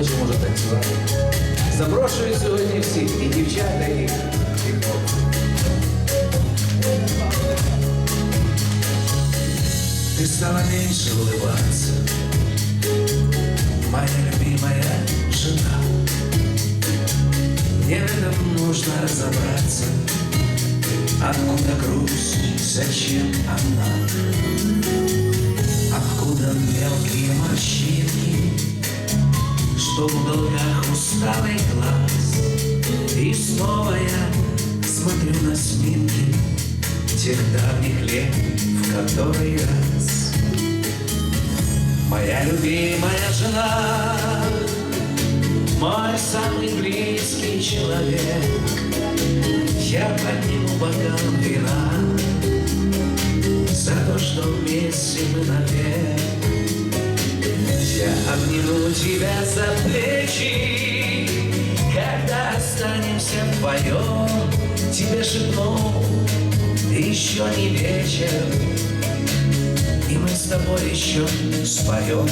хочемо вже танцювати. Запрошую сьогодні всіх и дівчата, і хлопців. Ты стала меньше улыбаться, моя любимая жена. Мне в этом нужно разобраться, откуда грусть, зачем она. В уголках усталый глаз. И снова я смотрю на снимки Тех давних лет, в который раз. Моя любимая жена Мой самый близкий человек. Я подниму бокал вина За то, что вместе мы навек обниму тебя за плечи. Когда останемся вдвоем Тебе шепну еще не вечер И мы с тобой еще споем